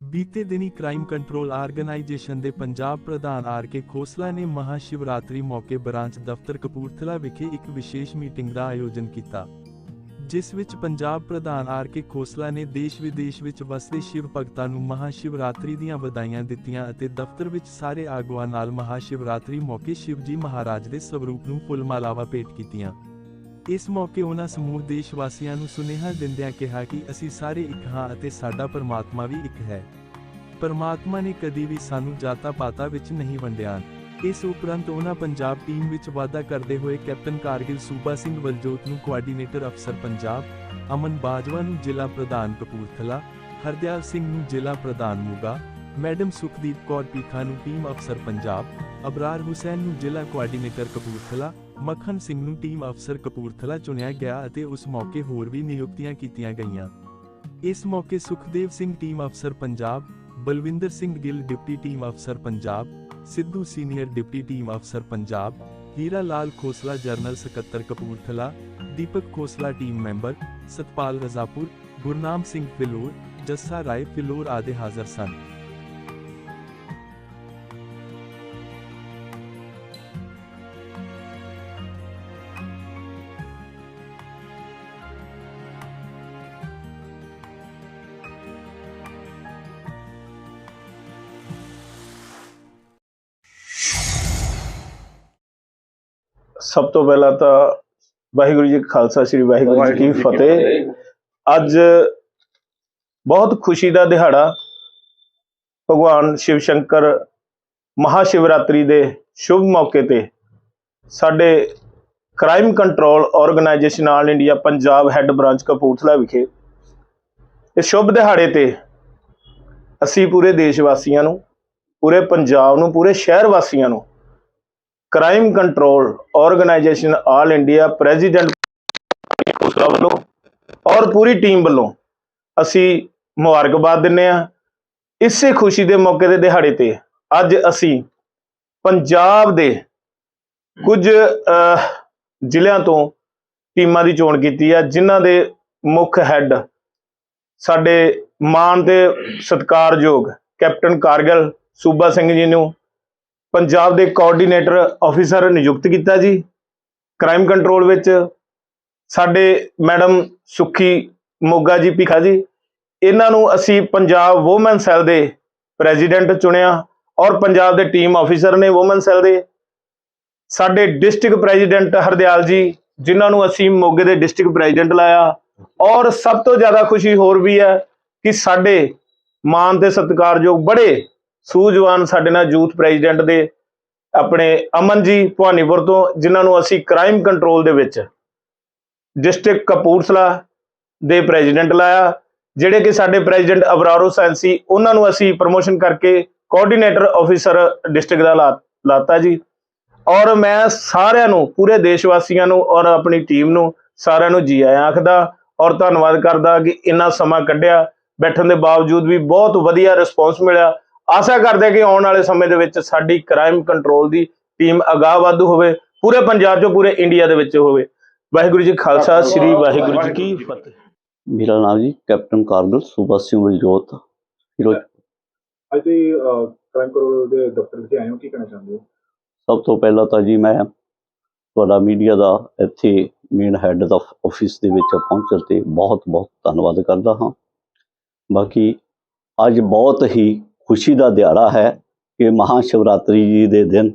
ਬੀਤੇ ਦਿਨੀ crime control organisation ਦੇ ਪੰਜਾਬ ਪ੍ਰਧਾਨ ਆਰ ਕੇ ਖੋਸਲਾ ਨੇ ਮਹਾਸ਼ਿਵਰਾਤਰੀ ਮੌਕੇ ਬ੍ਰਾਂਚ ਦਫ਼ਤਰ ਕਪੂਰਥਲਾ ਵਿਖੇ ਇੱਕ ਵਿਸ਼ੇਸ਼ ਮੀਟਿੰਗ ਦਾ ਆਯੋਜਨ ਕੀਤਾ, ਜਿਸ ਵਿੱਚ ਪੰਜਾਬ ਪ੍ਰਧਾਨ ਆਰ ਕੇ ਖੋਸਲਾ ਨੇ ਦੇਸ਼ ਵਿਦੇਸ਼ ਵਿੱਚ ਵਸਦੇ ਸ਼ਿਵ ਭਗਤਾਂ ਨੂੰ ਮਹਾਸ਼ਿਵਰਾਤਰੀ ਦੀਆਂ ਵਧਾਈਆਂ ਦਿੱਤੀਆਂ ਅਤੇ ਦਫ਼ਤਰ ਵਿੱਚ ਸਾਰੇ ਆਗੂਆਂ ਨਾਲ ਮਹਾਸ਼ਿਵਰਾਤਰੀ ਮੌਕੇ ਸ਼ਿਵਜੀ ਮਹਾਰਾਜ ਦੇ ਸਰੂਪ ਨੂੰ ਫੁੱਲ ਮਾਲਾਵਾਂ ਭੇਟ ਕੀਤੀਆਂ। ਇਸ ਮੌਕੇ ਉਹਨਾਂ ਸਮੂਹ ਦੇਸ਼ ਵਾਸੀਆਂ ਨੂੰ ਸੁਨੇਹਾ ਦਿੰਦਿਆਂ ਕਿਹਾ ਕਿ ਅਸੀਂ ਸਾਰੇ ਇੱਕ ਹਾਂ ਅਤੇ ਸਾਡਾ ਪਰਮਾਤਮਾ ਵੀ ਇੱਕ ਹੈ। ਪਰਮਾਤਮਾ ਨੇ ਕਦੀ ਵੀ ਸਾਨੂੰ ਜਾਤਾਂ ਪਾਤਾਂ ਵਿੱਚ ਨਹੀਂ ਵੰਡਿਆ। ਇਸ ਉਪਰੰਤ ਉਹਨਾਂ ਪੰਜਾਬ ਟੀਮ ਵਿੱਚ ਵਾਅਦਾ ਕਰਦੇ ਹੋਏ ਕੈਪਟਨ ਕਾਰਗਿਲ ਸੂਬਾ ਸਿੰਘ ਵਲਜੋਤ ਨੂੰ ਕੋਆਰਡੀਨੇਟਰ ਅਫਸਰ ਪੰਜਾਬ, ਅਮਨ ਬਾਜਵਾ ਨੂੰ ਜ਼ਿਲ੍ਹਾ ਪ੍ਰਧਾਨ ਕਪੂਰਥਲਾ, ਹਰਦਿਆਲ ਸਿੰਘ ਨੂੰ ਜ਼ਿਲ੍ਹਾ ਪ੍ਰਧਾਨ ਮੂਗਾ, ਮੈਡਮ ਸੁਖਦੀਪ ਕੌਰ ਪੀਖਾ ਨੂੰ ਟੀਮ ਅਫਸਰ ਪੰਜਾਬ, ਅਬਰਾਰ ਹੁਸੈਨ ਨੂੰ ਜ਼ਿਲ੍ਹਾ ਕੋਆਰਡੀਨੇਟਰ ਕਪੂਰਥਲਾ ਮੱਖਣ ਸਿੰਘ ਨੂੰ ਟੀਮ ਅਫਸਰ ਕਪੂਰਥਲਾ ਚੁਣਿਆ ਗਿਆ ਅਤੇ ਉਸ ਮੌਕੇ ਹੋਰ ਵੀ ਨਿਯੁਕਤੀਆਂ ਕੀਤੀਆਂ ਗਈਆਂ। ਇਸ ਮੌਕੇ ਸੁਖਦੇਵ ਸਿੰਘ ਟੀਮ ਅਫਸਰ ਪੰਜਾਬ, ਬਲਵਿੰਦਰ ਸਿੰਘ ਗਿੱਲ ਡਿਪਟੀ ਟੀਮ ਅਫਸਰ Punjab, Sidhu senior deputy team ਅਫਸਰ ਪੰਜਾਬ, ਹੀਰਾ ਲਾਲ ਖੋਸਲਾ ਜਰਨਲ ਸਕੱਤਰ ਕਪੂਰਥਲਾ, ਦੀਪਕ ਖੋਸਲਾ ਟੀਮ ਮੈਂਬਰ ਸਤਪਾਲ ਰਜ਼ਾਪੁਰ, ਗੁਰਨਾਮ ਸਿੰਘ ਫਿਲੌਰ, ਜੱਸਾ ਰਾਏ ਫਿਲੌਰ ਆਦਿ ਹਾਜ਼ਰ ਸਨ। ਸਭ ਤੋਂ ਪਹਿਲਾਂ ਤਾਂ ਵਾਹਿਗੁਰੂ ਜੀ ਖਾਲਸਾ, ਸ੍ਰੀ ਵਾਹਿਗੁਰੂ ਜੀ ਕੀ ਫਤਿਹ। ਅੱਜ ਬਹੁਤ ਖੁਸ਼ੀ ਦਾ ਦਿਹਾੜਾ ਭਗਵਾਨ ਸ਼ਿਵ ਸ਼ੰਕਰ ਮਹਾਸ਼ਿਵਰਾਤਰੀ ਦੇ ਸ਼ੁਭ ਮੌਕੇ ਤੇ ਸਾਡੇ crime control organisation all India Punjab head branch Kapurthala ਵਿਖੇ ਇਸ ਸ਼ੁਭ ਦਿਹਾੜੇ ਤੇ ਅਸੀਂ ਪੂਰੇ ਦੇਸ਼ ਵਾਸੀਆਂ ਨੂੰ, ਪੂਰੇ ਪੰਜਾਬ ਨੂੰ, ਪੂਰੇ ਸ਼ਹਿਰ ਵਾਸੀਆਂ ਨੂੰ crime control organisation all India president Khosla ਵੱਲੋਂ ਔਰ ਪੂਰੀ ਟੀਮ ਵੱਲੋਂ ਅਸੀਂ ਮੁਬਾਰਕਬਾਦ ਦਿੰਨੇ ਆ ਇਸੇ ਖੁਸ਼ੀ ਦੇ ਮੌਕੇ ਦੇ ਦਿਹਾੜੇ ਤੇ ਅੱਜ ਅਸੀਂ ਪੰਜਾਬ ਦੇ ਕੁਝ ਜ਼ਿਲ੍ਹਿਆਂ ਤੋਂ ਟੀਮਾਂ ਦੀ ਚੋਣ ਕੀਤੀ ਆ, ਜਿਨ੍ਹਾਂ ਦੇ ਮੁੱਖ ਹੈੱਡ ਸਾਡੇ ਮਾਨ ਤੇ ਸਤਿਕਾਰਯੋਗ ਕੈਪਟਨ ਕਾਰਗਲ ਸੂਬਾ ਸਿੰਘ ਜੀ ਨੂੰ ਪੰਜਾਬ ਦੇ ਕੋਆਰਡੀਨੇਟਰ ਆਫੀਸਰ ਨਿਯੁਕਤ ਕੀਤਾ ਜੀ। ਕ੍ਰਾਈਮ ਕੰਟਰੋਲ ਵਿੱਚ ਸਾਡੇ ਮੈਡਮ ਸੁਖੀ ਮੋਗਾ ਜੀ ਭਿਖਾ ਜੀ, ਇਹਨਾਂ ਨੂੰ ਅਸੀਂ ਪੰਜਾਬ ਵੂਮਨ ਸੈੱਲ ਦੇ ਪ੍ਰੈਜ਼ੀਡੈਂਟ ਚੁਣਿਆ ਔਰ ਪੰਜਾਬ ਦੇ ਟੀਮ ਆਫੀਸਰ ਨੇ ਵੂਮਨ ਸੈੱਲ ਦੇ। ਸਾਡੇ ਡਿਸਟ੍ਰਿਕਟ ਪ੍ਰੈਜ਼ੀਡੈਂਟ ਹਰਦਿਆਲ ਜੀ, ਜਿਨ੍ਹਾਂ ਨੂੰ ਅਸੀਂ ਮੋਗੇ ਦੇ ਡਿਸਟ੍ਰਿਕਟ ਪ੍ਰੈਜ਼ੀਡੈਂਟ ਲਾਇਆ ਔਰ ਸਭ ਤੋਂ ਜ਼ਿਆਦਾ ਖੁਸ਼ੀ ਹੋਰ ਵੀ ਹੈ ਕਿ ਸਾਡੇ ਮਾਨ ਤੇ ਸਤਿਕਾਰਯੋਗ ਬੜੇ ਸੂਝਵਾਨ ਸਾਡੇ ਨਾਲ ਯੂਥ ਪ੍ਰੈਜ਼ੀਡੈਂਟ ਦੇ ਆਪਣੇ ਅਮਨ ਜੀ ਭਵਾਨੀਪੁਰ ਤੋਂ, ਜਿਨ੍ਹਾਂ ਨੂੰ ਅਸੀਂ ਕ੍ਰਾਈਮ ਕੰਟਰੋਲ ਦੇ ਵਿੱਚ ਡਿਸਟ੍ਰਿਕਟ ਕਪੂਰਥਲਾ ਦੇ ਪ੍ਰੈਜ਼ੀਡੈਂਟ ਲਾਇਆ, ਜਿਹੜੇ ਕਿ ਸਾਡੇ ਪ੍ਰੈਜ਼ੀਡੈਂਟ ਅਬਰਾਰ ਹੁਸੈਨ ਸੀ, ਉਹਨਾਂ ਨੂੰ ਅਸੀਂ ਪ੍ਰਮੋਸ਼ਨ ਕਰਕੇ ਕੋਆਰਡੀਨੇਟਰ ਆਫੀਸਰ ਡਿਸਟ੍ਰਿਕਟ ਦਾ ਲਾ- ਲਾਤਾ ਜੀ। ਔਰ ਮੈਂ ਸਾਰਿਆਂ ਨੂੰ, ਪੂਰੇ ਦੇਸ਼ ਵਾਸੀਆਂ ਨੂੰ ਔਰ ਆਪਣੀ ਟੀਮ ਨੂੰ ਸਾਰਿਆਂ ਨੂੰ ਜੀ ਆਇਆਂ ਆਖਦਾ ਔਰ ਧੰਨਵਾਦ ਕਰਦਾ ਕਿ ਇੰਨਾ ਸਮਾਂ ਕੱਢਿਆ। ਬੈਠਣ ਦੇ ਬਾਵਜੂਦ ਵੀ ਬਹੁਤ ਵਧੀਆ ਰਿਸਪੌਂਸ ਮਿਲਿਆ। ਆਸ਼ਾ ਕਰਦੇ ਹਾਂ ਕਿ ਆਉਣ ਵਾਲੇ ਸਮੇਂ ਦੇ ਵਿੱਚ ਸਾਡੀ ਕ੍ਰਾਈਮ ਕੰਟਰੋਲ ਦੀ ਟੀਮ ਅਗਾਹ ਵਾਧੂ ਹੋਵੇ ਪੂਰੇ ਪੰਜਾਬ 'ਚੋਂ ਪੂਰੇ ਇੰਡੀਆ ਦੇ ਵਿੱਚ ਹੋਵੇ। ਵਾਹਿਗੁਰੂ ਜੀ ਖਾਲਸਾ ਸ੍ਰੀ ਵਾਹਿਗੁਰੂ ਜੀ ਕੀ ਫਤਿਹ। ਮੇਰਾ ਨਾਮ ਜੀ ਕੈਪਟਨ ਕਾਰਗਲ ਸੂਬਾ ਸਿੰਘ ਫਿਰੋਜ਼ ਅੱਜ ਤੁਸੀਂ ਕ੍ਰਾਈਮ ਕੰਟਰੋਲ ਦੇ ਦਫ਼ਤਰ ਵਿੱਚ ਆਏ ਹੋ ਕੀ ਕਹਿਣਾ ਚਾਹੁੰਦੇ ਹੋ? ਸਭ ਤੋਂ ਪਹਿਲਾਂ ਤਾਂ ਜੀ ਮੈਂ ਤੁਹਾਡਾ ਮੀਡੀਆ ਦਾ ਇੱਥੇ ਮੇਨ ਹੈੱਡ ਦਾ ਆਫਿਸ ਦੇ ਵਿੱਚ ਪਹੁੰਚਣ ਤੇ ਬਹੁਤ ਬਹੁਤ ਧੰਨਵਾਦ ਕਰਦਾ ਹਾਂ। ਬਾਕੀ ਅੱਜ ਬਹੁਤ ਹੀ ਖੁਸ਼ੀ ਦਾ ਦਿਹਾੜਾ ਹੈ ਕਿ ਮਹਾ ਸ਼ਿਵਰਾਤਰੀ ਜੀ ਦੇ ਦਿਨ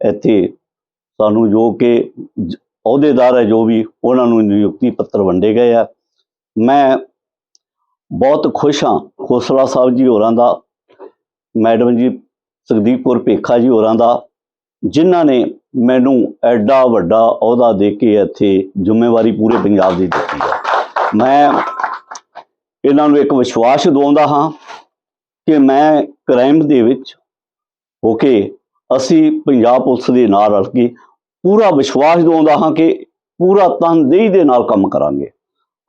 ਇੱਥੇ ਸਾਨੂੰ ਜੋ ਕਿ ਅਹੁਦੇਦਾਰ ਹੈ ਜੋ ਵੀ, ਉਹਨਾਂ ਨੂੰ ਨਿਯੁਕਤੀ ਪੱਤਰ ਵੰਡੇ ਗਏ ਆ। ਮੈਂ ਬਹੁਤ ਖੁਸ਼ ਹਾਂ, ਖੋਸਲਾ ਸਾਹਿਬ ਜੀ ਹੋਰਾਂ ਦਾ, ਮੈਡਮ ਜੀ ਸੁਖਦੀਪ ਕੌਰ ਭੇਖਾ ਜੀ ਹੋਰਾਂ ਦਾ, ਜਿਨ੍ਹਾਂ ਨੇ ਮੈਨੂੰ ਐਡਾ ਵੱਡਾ ਅਹੁਦਾ ਦੇ ਕੇ ਇੱਥੇ ਜ਼ਿੰਮੇਵਾਰੀ ਪੂਰੇ ਪੰਜਾਬ ਦੀ ਦਿੱਤੀ ਹੈ। ਮੈਂ ਇਹਨਾਂ ਨੂੰ ਇੱਕ ਵਿਸ਼ਵਾਸ ਦਿਵਾਉਂਦਾ ਹਾਂ ਕਿ ਮੈਂ ਕ੍ਰਾਈਮ ਦੇ ਵਿੱਚ ਹੋ ਕੇ ਅਸੀਂ ਪੰਜਾਬ ਪੁਲਿਸ ਦੇ ਨਾਲ ਰਲ ਕੇ ਪੂਰਾ ਵਿਸ਼ਵਾਸ ਦਿਵਾਉਂਦਾ ਹਾਂ ਕਿ ਪੂਰਾ ਤਨਦੇਹੀ ਦੇ ਨਾਲ ਕੰਮ ਕਰਾਂਗੇ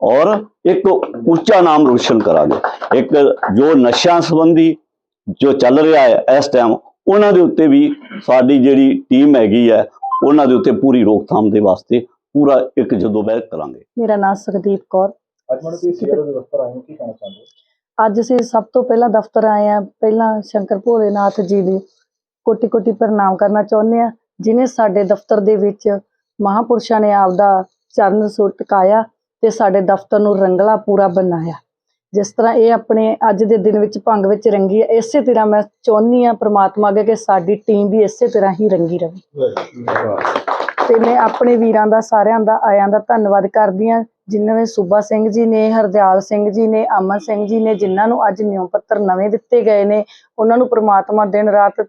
ਔਰ ਇੱਕ ਉੱਚਾ ਨਾਮ ਰੋਸ਼ਨ ਕਰਾਂਗੇ। ਇੱਕ ਜੋ ਨਸ਼ਿਆਂ ਸੰਬੰਧੀ ਜੋ ਚੱਲ ਰਿਹਾ ਹੈ ਇਸ ਟਾਈਮ ਉਹਨਾਂ ਦੇ ਉੱਤੇ ਵੀ ਸਾਡੀ ਜਿਹੜੀ ਟੀਮ ਹੈਗੀ ਹੈ ਉਹਨਾਂ ਦੇ ਉੱਤੇ ਪੂਰੀ ਰੋਕਥਾਮ ਦੇ ਵਾਸਤੇ ਪੂਰਾ ਇੱਕ ਜਦੋਬਹਿਦ ਕਰਾਂਗੇ। ਮੇਰਾ ਨਾਮ ਸੁਖਦੀਪ ਕੌਰ। ਅੱਜ ਮੈਨੂੰ ਤੁਸੀਂ ਸਿਵਲ ਦੇ ਦਫ਼ਤਰ ਆਏ ਹੋ? ਕੀ ਕਹਿਣਾ ਚਾਹੁੰਦੇ ਹੋ? ਅੱਜ ਅਸੀਂ ਸਭ ਤੋਂ ਪਹਿਲਾਂ ਦਫ਼ਤਰ ਆਏ ਆ ਪਹਿਲਾਂ ਸ਼ੰਕਰ ਭੋਲੇਨਾਥ ਜੀ ਦੀ ਕੋਟੀ ਕੋਟੀ ਪ੍ਰਣਾਮ ਕਰਨਾ ਚਾਹੁੰਦੇ ਆ ਜਿਨੇ ਸਾਡੇ ਦਫ਼ਤਰ ਦੇ ਵਿੱਚ ਮਹਾਪੁਰਸ਼ਾਂ ਨੇ ਆਪਦਾ ਚਰਨ ਸੁੱਟ ਟਿਕਾਇਆ ਤੇ ਸਾਡੇ ਦਫ਼ਤਰ ਨੂੰ ਰੰਗਲਾ ਪੂਰਾ ਬਣਾਇਆ। ਜਿਸ ਤਰ੍ਹਾਂ ਇਹ ਆਪਣੇ ਅੱਜ ਦੇ ਦਿਨ ਵਿੱਚ ਭੰਗ ਵਿੱਚ ਰੰਗੀ ਹੈ ਇਸੇ ਤਰ੍ਹਾਂ ਮੈਂ ਚਾਹੁੰਦੀ ਆ ਪ੍ਰਮਾਤਮਾ ਅੱਗੇ ਕਿ ਸਾਡੀ ਟੀਮ ਵੀ ਇਸੇ ਤਰ੍ਹਾਂ ਹੀ ਰੰਗੀ ਰਹੇ। ਤੇ ਮੈਂ ਆਪਣੇ ਵੀਰਾਂ ਦਾ ਸਾਰਿਆਂ ਦਾ ਆਇਆਂ ਦਾ ਧੰਨਵਾਦ ਕਰਦੀ ਹਾਂ। ਜਿਨ੍ਹਾਂ ਵਿੱਚ ਸੂਬਾ ਸਿੰਘ ਜੀ ਨੇ, ਹਰਦਿਆਲ ਸਿੰਘ ਜੀ ਨੇ, ਅਮਨ ਸਿੰਘ ਜੀ ਨੇ, ਜਿਨ੍ਹਾਂ ਨੂੰ ਅੱਜ ਨਿਯਮ ਪੱਤਰ ਨਵੇਂ ਦਿੱਤੇ ਗਏ ਨੇ, ਉਹਨਾਂ ਨੂੰ ਪ੍ਰਮਾਤਮਾ ਦਿਨ ਰਾਤ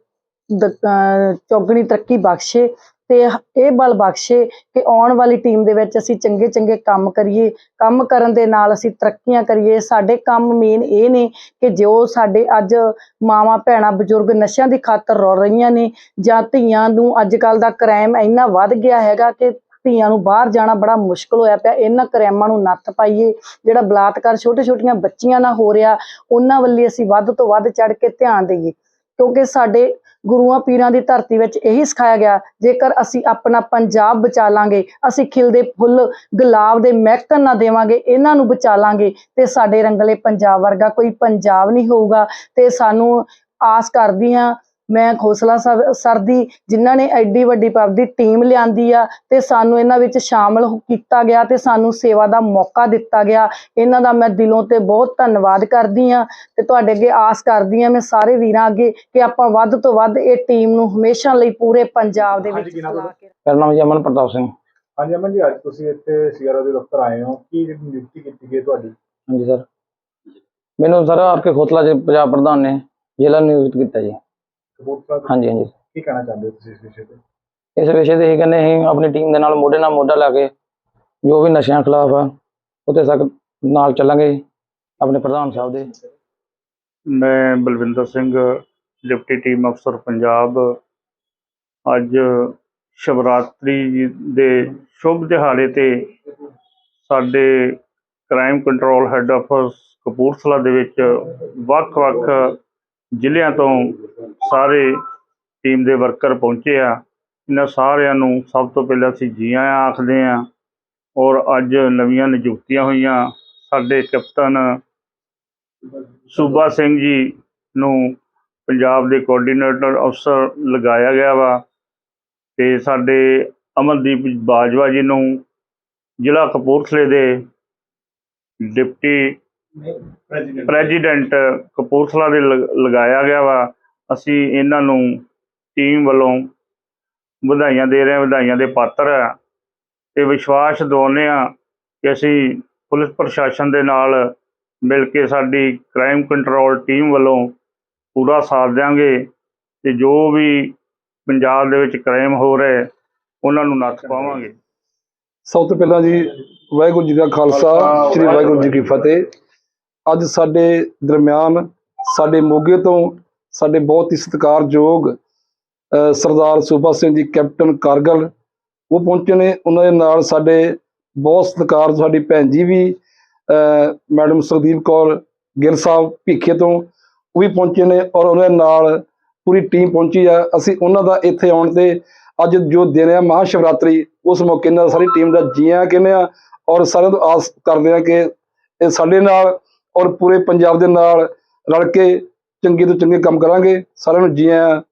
ਚੌਗਣੀ ਤਰੱਕੀ ਬਖਸ਼ੇ ਤੇ ਇਹ ਬਲ ਬਖਸ਼ੇ ਕਿ ਆਉਣ ਵਾਲੀ ਟੀਮ ਦੇ ਵਿੱਚ ਅਸੀਂ ਚੰਗੇ ਚੰਗੇ ਕੰਮ ਕਰੀਏ, ਕੰਮ ਕਰਨ ਦੇ ਨਾਲ ਅਸੀਂ ਤਰੱਕੀਆਂ ਕਰੀਏ। ਸਾਡੇ ਕੰਮ ਮੇਨ ਇਹ ਨੇ ਕਿ ਜੋ ਸਾਡੇ ਅੱਜ ਮਾਵਾਂ, ਭੈਣਾਂ, ਬਜ਼ੁਰਗ ਨਸ਼ਿਆਂ ਦੀ ਖਾਤਰ ਰੋ ਰਹੀਆਂ ਨੇ ਜਾਂ ਧੀਆਂ ਨੂੰ ਅੱਜ ਕੱਲ ਦਾ ਕ੍ਰਾਈਮ ਇੰਨਾ ਵੱਧ ਗਿਆ ਹੈਗਾ ਕਿ ਧੀਆਂ ਨੂੰ ਬਾਹਰ ਜਾਣਾ ਬੜਾ ਮੁਸ਼ਕਲ ਹੋਇਆ ਪਿਆ। ਇਹਨਾਂ ਕਰੈਮਾਂ ਨੂੰ ਨੱਥ ਪਾਈਏ, ਜਿਹੜਾ ਬਲਾਤਕਾਰ ਛੋਟੇ ਛੋਟੀਆਂ ਬੱਚੀਆਂ ਨਾਲ ਹੋ ਰਿਹਾ, ਉਹਨਾਂ ਵੱਲ ਅਸੀਂ ਵੱਧ ਤੋਂ ਵੱਧ ਚੜ ਕੇ ਧਿਆਨ ਦੇਈਏ। ਕਿਉਂਕਿ ਸਾਡੇ ਗੁਰੂਆਂ ਪੀਰਾਂ ਦੀ ਧਰਤੀ ਵਿੱਚ ਇਹੀ ਸਿਖਾਇਆ ਗਿਆ, ਜੇਕਰ ਅਸੀਂ ਆਪਣਾ ਪੰਜਾਬ ਬਚਾ ਲਾਂਗੇ, ਅਸੀਂ ਖਿਲਦੇ ਫੁੱਲ ਗੁਲਾਬ ਦੇ ਮਹਿਕਣ ਨਾ ਦੇਵਾਂਗੇ, ਇਹਨਾਂ ਨੂੰ ਬਚਾ ਲਾਂਗੇ, ਤੇ ਸਾਡੇ ਰੰਗਲੇ ਪੰਜਾਬ ਵਰਗਾ ਕੋਈ ਪੰਜਾਬ ਨਹੀਂ ਹੋਊਗਾ, ਤੇ ਸਾਨੂੰ ਆਸ ਕਰਦੀ ਹਾਂ ਮੈਂ ਖੋਸਲਾ ਸਰ ਦੀ ਜਿਨ੍ਹਾਂ ਨੇ ਐਡੀ ਵੱਡੀ ਪਬ ਦੀ ਟੀਮ ਲਿਆਂਦੀ ਆ ਤੇ ਸਾਨੂੰ ਇਹਨਾਂ ਵਿੱਚ ਸ਼ਾਮਲ ਕੀਤਾ ਗਿਆ ਤੇ ਸਾਨੂੰ ਸੇਵਾ ਦਾ ਮੌਕਾ ਦਿੱਤਾ ਗਿਆ। ਇਹਨਾਂ ਦਾ ਮੈਂ ਦਿਲੋਂ ਤੇ ਬਹੁਤ ਧੰਨਵਾਦ ਕਰਦੀ ਆ ਤੇ ਤੁਹਾਡੇ ਅੱਗੇ ਆਸ ਕਰਦੀ ਆ ਮੈਂ ਸਾਰੇ ਵੀਰਾਂ ਅੱਗੇ ਕਿ ਆਪਾਂ ਵੱਧ ਤੋਂ ਵੱਧ ਇਹ ਟੀਮ ਨੂੰ ਹਮੇਸ਼ਾ ਲਈ ਪੂਰੇ ਪੰਜਾਬ ਦੇ ਵਿੱਚ ਤੁਹਾਡਾ? ਕੇ ਮੇਰਾ ਨਾਮ ਜੀ ਅਮਨ ਪ੍ਰਤਾਪ ਸਿੰਘ। ਹਾਂਜੀ ਅਮਨ ਜੀ ਅੱਜ ਤੁਸੀਂ ਇੱਥੇ ਸੀਆਰਓ ਦੇ ਦਫ਼ਤਰ ਆਏ ਹੋ। ਕੀ ਨਿਯੁਕਤੀ ਕੀਤੀ ਗਈ ਤੁਹਾਡੀ? ਹਾਂਜੀ ਸਰ। ਮੈਨੂੰ ਸਰ ਆਰਕੇ ਖੋਤਲਾ ਚ ਪੰਜਾਬ ਪ੍ਰਧਾਨ ਨੇ ਜ਼ਿਲ੍ਹਾ ਨਿਯੁਕਤ ਕੀਤਾ ਜੀ। ਕਪੂਰਥਲਾ ਤੋਂ ਹਾਂਜੀ ਹਾਂਜੀ। ਕੀ ਕਹਿਣਾ ਚਾਹੁੰਦੇ ਹੋ ਤੁਸੀਂ ਇਸ ਵਿਸ਼ੇ ਤੇ? ਇਸ ਵਿਸ਼ੇ ਤੇ ਇਹ ਕਹਿੰਦੇ ਅਸੀਂ ਆਪਣੀ ਟੀਮ ਦੇ ਨਾਲ ਮੋਢੇ ਨਾਲ ਮੋਢਾ ਲਾ ਕੇ ਜੋ ਵੀ ਨਸ਼ਿਆਂ ਖਿਲਾਫ ਆ ਉਹਦੇ ਸਖਤ ਨਾਲ ਚੱਲਾਂਗੇ ਆਪਣੇ ਪ੍ਰਧਾਨ ਸਾਹਿਬ ਦੇ। ਮੈਂ ਬਲਵਿੰਦਰ ਸਿੰਘ ਡਿਪਟੀ ਟੀਮ ਅਫਸਰ ਪੰਜਾਬ। ਅੱਜ ਸ਼ਿਵਰਾਤਰੀ ਦੇ ਸ਼ੁਭ ਦਿਹਾੜੇ ਤੇ ਸਾਡੇ crime control head office Kapurthala ਦੇ ਵਿੱਚ ਵੱਖ-ਵੱਖ ਜ਼ਿਲ੍ਹਿਆਂ ਤੋਂ ਸਾਰੇ ਟੀਮ ਦੇ ਵਰਕਰ ਪਹੁੰਚੇ ਆ। ਇਹਨਾਂ ਸਾਰਿਆਂ ਨੂੰ ਸਭ ਤੋਂ ਪਹਿਲਾਂ ਅਸੀਂ ਜੀ ਆਇਆਂ ਆਖਦੇ ਆ ਔਰ ਅੱਜ ਨਵੀਆਂ ਨਿਯੁਕਤੀਆਂ ਹੋਈਆਂ। ਸਾਡੇ ਕੈਪਟਨ ਸੂਬਾ ਸਿੰਘ ਜੀ ਨੂੰ ਪੰਜਾਬ ਦੇ ਕੋਆਰਡੀਨੇਟਰ ਅਫਸਰ ਲਗਾਇਆ ਗਿਆ ਵਾ ਤੇ ਸਾਡੇ ਅਮਨਦੀਪ ਬਾਜਵਾ ਜੀ ਨੂੰ ਜ਼ਿਲ੍ਹਾ ਕਪੂਰਥਲੇ ਦੇ ਡਿਪਟੀ ਪ੍ਰੈਜ਼ੀਡੈਂਟ ਕਪੂਰਥਲਾ ਦੇ ਲਗ- ਲਗਾਇਆ ਗਿਆ ਵਾ। ਅਸੀਂ ਇਹਨਾਂ ਨੂੰ ਟੀਮ ਵੱਲੋਂ ਵਧਾਈਆਂ ਦੇ ਰਹੇ ਹਾਂ ਵਧਾਈਆਂ ਦੇ ਪਾਤਰ ਆ। ਤੇ ਵਿਸ਼ਵਾਸ ਦਿਵਾਉਂਦੇ ਆ ਕਿ ਅਸੀਂ ਪੁਲਿਸ ਪ੍ਰਸ਼ਾਸਨ ਦੇ ਨਾਲ ਮਿਲ ਕੇ ਸਾਡੀ ਕ੍ਰਾਈਮ ਕੰਟਰੋਲ ਟੀਮ ਵੱਲੋਂ ਪੂਰਾ ਸਾਥ ਦਿਆਂਗੇ। ਤੇ ਜੋ ਵੀ ਪੰਜਾਬ ਦੇ ਵਿੱਚ ਕ੍ਰਾਈਮ ਹੋ ਰਿਹਾ ਉਹਨਾਂ ਨੂੰ ਨੱਥ ਪਾਵਾਂਗੇ। ਸਭ ਤੋਂ ਪਹਿਲਾਂ ਜੀ ਵਾਹਿਗੁਰੂ ਜੀ ਦਾ ਖਾਲਸਾ ਸ੍ਰੀ ਵਾਹਿਗੁਰੂ ਜੀ ਕੀ ਫਤਿਹ। ਅੱਜ ਸਾਡੇ ਦਰਮਿਆਨ, ਸਾਡੇ ਮੋਗੇ ਤੋਂ ਸਾਡੇ ਬਹੁਤ ਹੀ ਸਤਿਕਾਰਯੋਗ ਸਰਦਾਰ ਸੂਬਾ ਸਿੰਘ ਜੀ, ਕੈਪਟਨ ਕਾਰਗਲ, ਉਹ ਪਹੁੰਚੇ ਨੇ। ਉਹਨਾਂ ਦੇ ਨਾਲ ਸਾਡੇ ਬਹੁਤ ਸਤਿਕਾਰ, ਸਾਡੀ ਭੈਣ ਜੀ ਵੀ ਮੈਡਮ ਸੁਖਦੀਪ ਕੌਰ ਗਿੱਲ ਸਾਹਿਬ ਭੀਖੇ ਤੋਂ ਉਹ ਵੀ ਪਹੁੰਚੇ ਨੇ ਔਰ ਉਹਨਾਂ ਦੇ ਨਾਲ ਪੂਰੀ ਟੀਮ ਪਹੁੰਚੀ ਆ। ਅਸੀਂ ਉਹਨਾਂ ਦਾ ਇੱਥੇ ਆਉਣ ਤੇ ਅੱਜ ਜੋ ਦਿਨ ਹੈ ਮਹਾ ਸ਼ਿਵਰਾਤਰੀ ਉਸ ਮੌਕੇ ਨਾਲ ਸਾਰੀ ਟੀਮ ਦਾ ਜੀਆਂ ਕਹਿੰਦੇ ਆ ਔਰ ਸਾਰਿਆਂ ਤੋਂ ਆਸ ਕਰਦੇ ਆ ਕਿ ਇਹ ਸਾਡੇ ਨਾਲ ਔਰ ਪੂਰੇ ਪੰਜਾਬ ਦੇ ਨਾਲ ਰਲ ਕੇ ਚੰਗੇ ਤੋਂ ਚੰਗੇ ਕੰਮ ਕਰਾਂਗੇ। ਸਾਰਿਆਂ ਨੂੰ ਜੀ ਆਇਆਂ